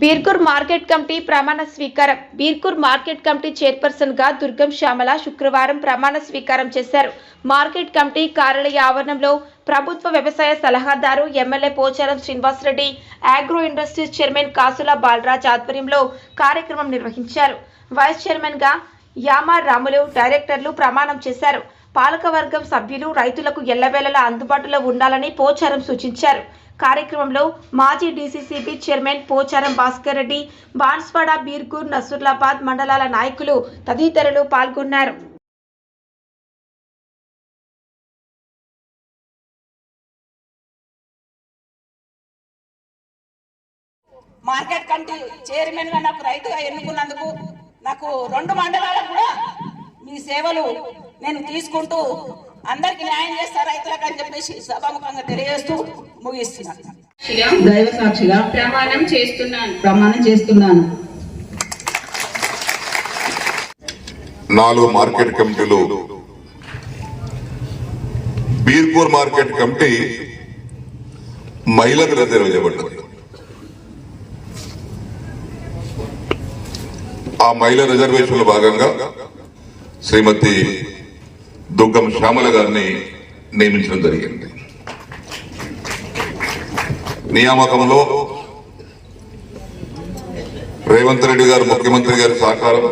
Birkur market committee ప్రమాణ స్వీకారం. Birkur market committee చైర్పర్సన్గా దుర్గం శ్యామల శుక్రవారం ప్రమాణ స్వీకారం చేశారు. మార్కెట్ కమిటీ కార్యాలయ ఆవరణంలో ప్రభుత్వ వ్యవసాయ సలహాదారు MLA Pocharam Srinivasa Reddy agro industries chairman Kasula Balaraj ఆధ్వర్యంలో కార్యక్రమం నిర్వహించారు. వైస్ చైర్మన్గా యామా రాములు డైరెక్టర్లు ప్రమాణం చేశారు. పాలకవర్గం సభ్యులు రైతులకు ఎల్లవేళలా అందుబాటులో ఉండాలని పోచారం సూచించారు. కార్యక్రమంలో మాజీ డీసీసీబీ చైర్మన్ పోచారం భాస్కర్ రెడ్డి బాన్స్వాడ బీర్గూర్ నసూర్లాబాద్ మండలాల నాయకులు తదితరులు పాల్గొన్నారు. మార్కెట్ కమిటీ చైర్మన్గా నాకు రైతుగా ఎన్నుకున్నందుకు నాకు రెండు మండలాలకు కూడా మీ సేవలు నేను తీసుకుంటూ అందరికి న్యాయం చేస్తా రైతులకు అని చెప్పేసి సభాముఖంగా తెలియజేస్తూ ముగిస్తున్నాను దైవ సాక్షిగా ప్రమాణం చేస్తున్నాను ప్రమాణం చేస్తున్నాను. నాలుగు మార్కెట్ కమిటీలు బీర్పూర్ మార్కెట్ కమిటీ మహిళలకు రిజర్వ్ చేయబడ్డది. ఆ మహిళా రిజర్వేషన్లో భాగంగా శ్రీమతి దుగ్గం శ్యామల గారిని నియమించడం జరిగింది. నియామకంలో రేవంత్ రెడ్డి గారు ముఖ్యమంత్రి గారి సహకారం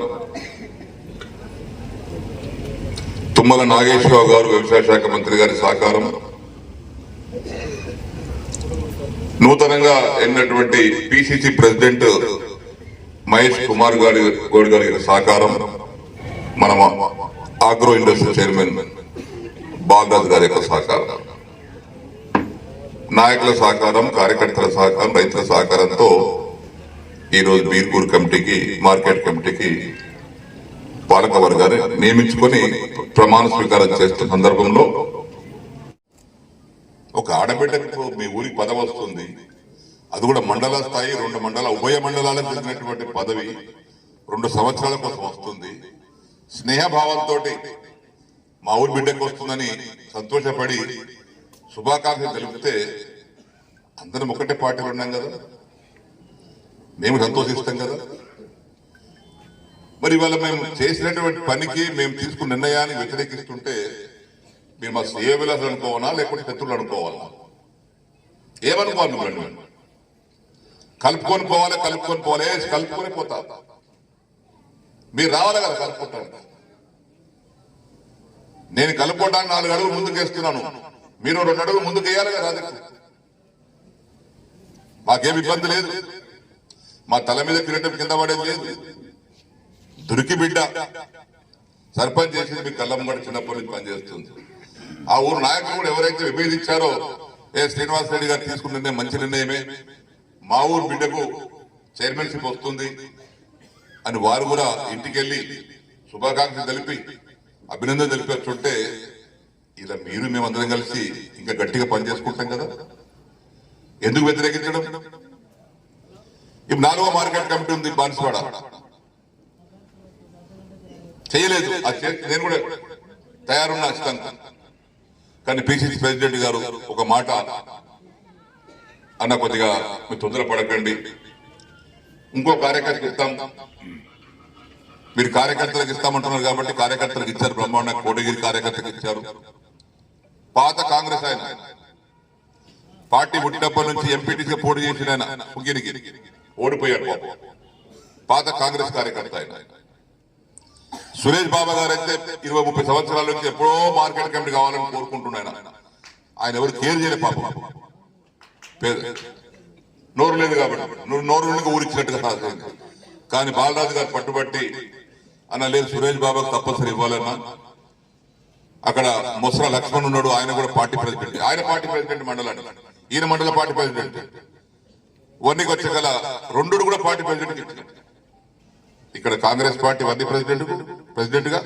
తుమ్మల నాగేశ్వరరావు గారు వ్యవసాయ శాఖ మంత్రి గారి సహకారం నూతనంగా ఎన్నటువంటి పిసిసి ప్రెసిడెంట్ మహేష్ కుమార్ గారి గౌడ్ గారి సహకారం మనం ఆగ్రో ఇండస్ట్రీ చైర్మన్ బాలరాజ్ గారి యొక్క సహకారం. నాయకుల సహకారం కార్యకర్తల సహకారం రైతుల సహకారంతో ఈ రోజు బీర్పూర్ కమిటీకి మార్కెట్ కమిటీకి పాలక వర్గాన్ని నియమించుకొని ప్రమాణ స్వీకారం చేస్తున్న సందర్భంలో ఒక ఆడబిడ్డకు మీ ఊరికి పదవి వస్తుంది. అది కూడా మండల స్థాయి రెండు మండల ఉభయ మండలాలకు చెందినటువంటి పదవి రెండు సంవత్సరాల కోసం వస్తుంది. స్నేహభావంతో మా ఊరి బిడ్డకు వస్తుందని సంతోషపడి శుభాకాంక్షలు తెలిపితే అందరం ఒకటే పార్టీలు ఉన్నాం కదా? మేము సంతోషిస్తాం కదా? మరి ఇవాళ మేము చేసినటువంటి పనికి మేము తీసుకున్న నిర్ణయాన్ని వ్యతిరేకిస్తుంటే మీరు మా స్నేహ విలాసాలు అనుకోవాలా లేకుంటే శత్రువులు అనుకోవాలా? ఏమనుకోవాలి కలుపుకొని పోవాలి కలుపుకొని పోవాలి. కలుపుకొని పోతా. మీరు రావాలి కదా కలుపుకుంటాను నేను కలుపుకోవడానికి నాలుగు అడుగులు ముందుకేస్తున్నాను. మీరు రెండు అడుగులు ముందుకు వేయాలి కదా అది మాకేం ఇబ్బంది లేదు. మా తల మీద కిరీటం కింద పడేది లేదు. దురికి బిడ్డ. సర్పంచ్ చేసింది మీ కళ్ళమ్మడి చిన్నప్పటి నుంచి పనిచేస్తుంది. ఆ ఊరు నాయకుడు ఎవరైతే విభేదించారో ఏ శ్రీనివాస్ రెడ్డి గారు తీసుకున్న మంచి నిర్ణయమే. మా ఊరు బిడ్డకు చైర్మన్షిప్ వస్తుంది. అని వారు కూడా ఇంటికెళ్ళి శుభాకాంక్షలు తెలిపి అభినందన తెలిపి ఇలా మీరు మేమందరం కలిసి ఇంకా గట్టిగా పనిచేసుకుంటాం కదా? ఎందుకు వ్యతిరేకించడం? ఇప్పుడు నాలుగో మార్కెట్ కమిటీ ఉంది బాన్స్వాడ. చేయలేదు. నేను కూడా తయారున్నా ఖచ్చితంగా కానీ పిసిసి ప్రెసిడెంట్ గారు ఒక మాట అన్న కొద్దిగా మీరు తొందర పడకండి ఇంకో కార్యకర్తకి ఇస్తాం. మీరు కార్యకర్తలకు ఇస్తామంటున్నారు కాబట్టి కార్యకర్తలకు ఇచ్చారు బ్రహ్మాండ కోటగిరి కార్యకర్తకు ఇచ్చారు. పాత కాంగ్రెస్ ఆయన. పార్టీ పుట్టినప్పటి నుంచి ఎంపీటీసీ పోటీ చేసిన ఆయన ముగ్గిరికి ఓడిపోయాడు పాత కాంగ్రెస్ కార్యకర్త ఆయన. సురేష్ బాబా గారు అయితే ఇరవై ముప్పై సంవత్సరాల నుంచి ఎప్పుడో మార్కెట్ కమిటీ కావాలని కోరుకుంటున్నాయన ఆయన. ఎవరు కేర్ చేయలే పాప. పేద నోరు లేదు కాబట్టి. నువ్వు నోరు నుండి ఊరిచ్చినట్టుగా సాధ్యం కానీ బాలరాజు గారు పట్టుబట్టి అన్న లేదు సురేష్ బాబాకు తప్పనిసరి ఇవ్వాలన్నా. అక్కడ ముసరా లక్ష్మణ్ ఉన్నాడు ఆయన కూడా పార్టీ ప్రెసిడెంట్. ఆయన పార్టీ ప్రెసిడెంట్ మండలాన్ని. ఈయన మండల పార్టీ ప్రెసిడెంట్. వన్నీకి వచ్చే గల రెండు కూడా పార్టీ ప్రెసిడెంట్ ఇక్కడ కాంగ్రెస్ పార్టీ వన్నీ ప్రెసిడెంట్ ప్రెసిడెంట్గా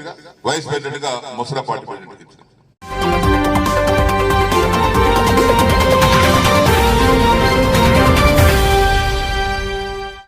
వైస్ ప్రెసిడెంట్గా ముసరా పార్టీ ప్రెసిడెంట్ ఇచ్చారు